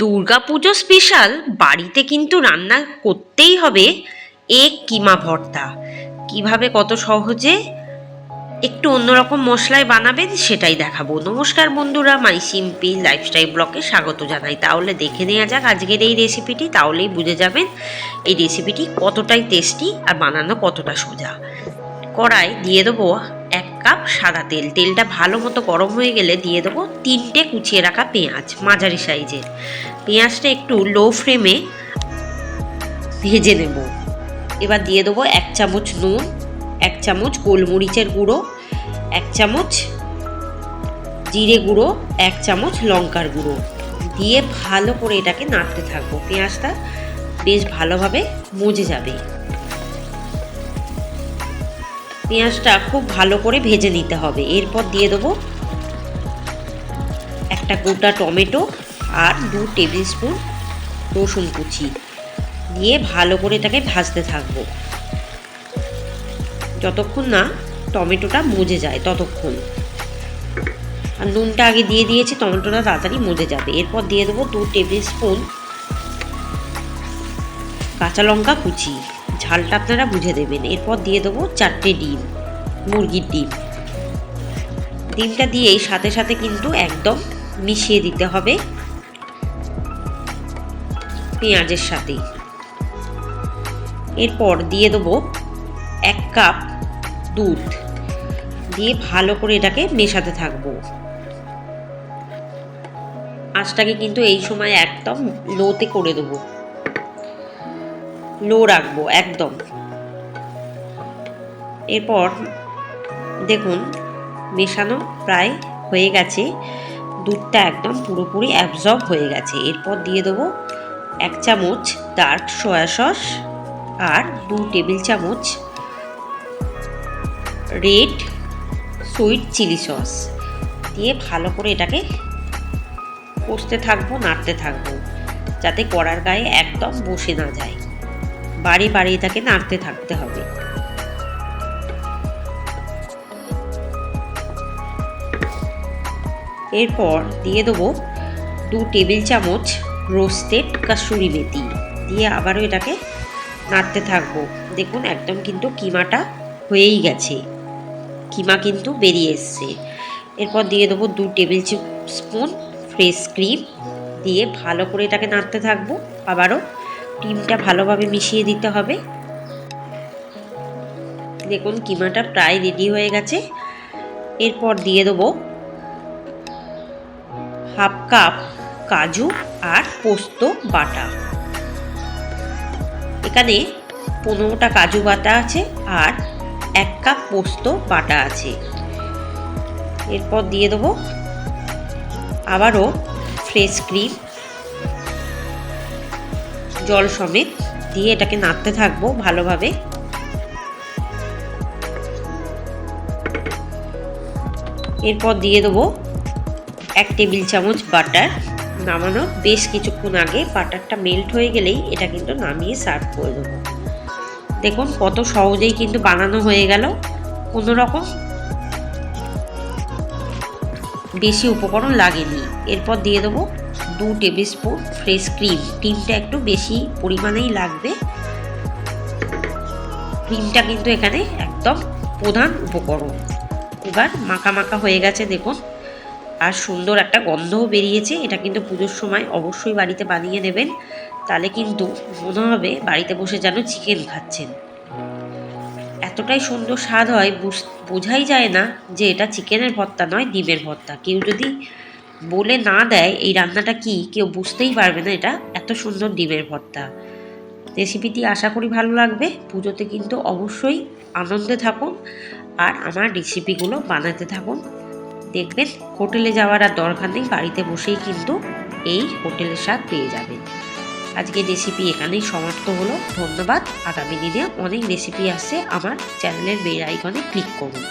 Durga Puja special বাড়িতে কিন্তু রান্না করতেই হবে। এক কিমা ভর্তা। কীভাবে কত সহজে একটু অন্যরকম মশলায় বানাবেন সেটাই দেখাবো। নমস্কার বন্ধুরা মাই সিম্পি লাইফস্টাইল ব্লকে স্বাগত জানাই। তাহলে দেখে নেওয়া যাক আজকের এই রেসিপিটি তাহলেই বুঝে যাবেন এই রেসিপিটি কতটাই টেস্টি আর বানানো কতটা সোজা। কড়াই দিয়ে দেবো এক কাপ, সাদা তেল। তেলটা ভালো মতো গরম হয়ে গেলে দিয়ে দেবো তিনটে কুচিয়ে রাখা পেঁয়াজ, মাঝারি সাইজের। পেঁয়াজটা একটু লো ফ্লেমে ভেজে নেব। এবার দিয়ে দেবো এক চামচ নুন, এক চামচ গোলমরিচের গুঁড়ো, এক চামচ জিরে গুঁড়ো, এক চামচ লঙ্কার গুঁড়ো। দিয়ে ভালো করে এটাকে নাড়তে থাকব। পেঁয়াজটা বেশ ভালোভাবে মজে যাবে। পেঁয়াজটা খুব ভালো করে ভেজে নিতে হবে। এরপর দিয়ে দেবো একটা গোটা টমেটো আর দু টেবিল স্পুন রসুন কুচি। দিয়ে ভালো করে এটাকে ভাজতে থাকব। যতক্ষণ না টমেটোটা মজে যায়, ততক্ষণ। আর নুনটা আগে দিয়ে দিয়েছি, টমেটোটা তাড়াতাড়ি মজে যাবে। এরপর দিয়ে দেবো দু টেবিল স্পুন কাঁচা লঙ্কা কুচি। ঝালটা আপনারা বুঝে দেবেন। এরপর দিয়ে দেবো চারটে ডিম, মুরগির ডিম। ডিমটা দিয়েই সাথে সাথে কিন্তু একদম মিশিয়ে দিতে হবে পেঁয়াজের সাথে। এরপর দিয়ে দেবো এক কাপ দুধ। দিয়ে ভালো করে এটাকে মেশাতে থাকব। আঁচটাকে কিন্তু এই সময় একদম লোতে করে দেবো। লো রাখব, একদম। এরপর দেখুন, মেশানো প্রায় হয়ে গেছে। দুধটা একদম পুরোপুরি অ্যাবজর্ব হয়ে গেছে। এরপর দিয়ে দেবো এক চামচ ডার্ক সয়া সস আর দু টেবিল চামচ রেড সুইট চিলি সস দিয়ে ভালো করে এটাকে কষতে থাকব, নাড়তে থাকব, যাতে কড়ার গায়ে একদম বসে না যায়। বাড়ি বাড়ি তাকে নাড়তে থাকতে হবে। এরপর দিয়ে দেবো দু টেবিল চামচ রোস্টেড কাসুরি মেথি। দিয়ে আবারও এটাকে নাড়তে থাকব। দেখুন, একদম কিন্তু কিমাটা হয়েই গেছে। কিমা কিন্তু বেরিয়ে এসছে। এরপর দিয়ে দেবো দু টেবিল স্পুন ফ্রেশ ক্রিম। দিয়ে ভালো করে এটাকে নাড়তে থাকব। আবারও ডিমটা ভালোভাবে মিশিয়ে দিতে হবে। দেখুন, কিমাটা প্রায় রেডি হয়ে গেছে। এরপর দিয়ে দেবো হাফ কাপ কাজু আর পোস্ত বাটা। এখানে পনেরোটা কাজু বাটা আছে আর এক কাপ পোস্ত বাটা আছে। এরপর দিয়ে দেবো আবারও ফ্রেশ ক্রিম। জল সমেত দিয়ে এটাকে নাড়তে থাকব ভালোভাবে। এরপর দিয়ে দেবো এক টেবিল চামচ বাটার। নামানো বেশ কিছুক্ষণ আগে বাটারটা মেল্ট হয়ে গেলেই এটা কিন্তু নামিয়ে সার্ভ করে দেবো। দেখুন কত সহজেই কিন্তু বানানো হয়ে গেল। কোনো রকম বেশি উপকরণ লাগেনি। এরপর দিয়ে দেবো দু টেবিল স্পুন ফ্রেশ ক্রিম ক্রিমটা একটু বেশি পরিমাণেই লাগবে। ক্রিমটা কিন্তু এখানে একদম প্রধান উপকরণ। এবার মাখা মাখা হয়ে গেছে, দেখুন। আর সুন্দর একটা গন্ধও বেরিয়েছে। এটা কিন্তু পুজোর সময় অবশ্যই বাড়িতে বানিয়ে নেবেন। তাহলে কিন্তু মনে হবে বাড়িতে বসে যেন চিকেন খাচ্ছেন। এতটাই সুন্দর স্বাদ হয় বোঝাই যায় না যে এটা চিকেনের ভর্তা নয়, ডিমের ভর্তা। কেউ যদি বলে না দেয়, এই রান্নাটা কি? কেউ বুঝতেই পারবে না এটা। এত সুন্দর ডিমের ভর্তা। রেসিপিটি আশা করি ভালো লাগবে। পুজোতে কিন্তু অবশ্যই আনন্দে থাকুন আর আমার রেসিপিগুলো বানাতে থাকুন। দেখবেন, হোটেলে যাওয়ার আর দরকার নেই, বাড়িতে বসেই কিন্তু এই হোটেলের স্বাদ পেয়ে যাবেন। আজকে রেসিপি এখানেই সমাপ্ত হলো। ধন্যবাদ। আগামী দিনে অনেক রেসিপি আসছে। আমার চ্যানেলের বেল আইকনে ক্লিক করুন।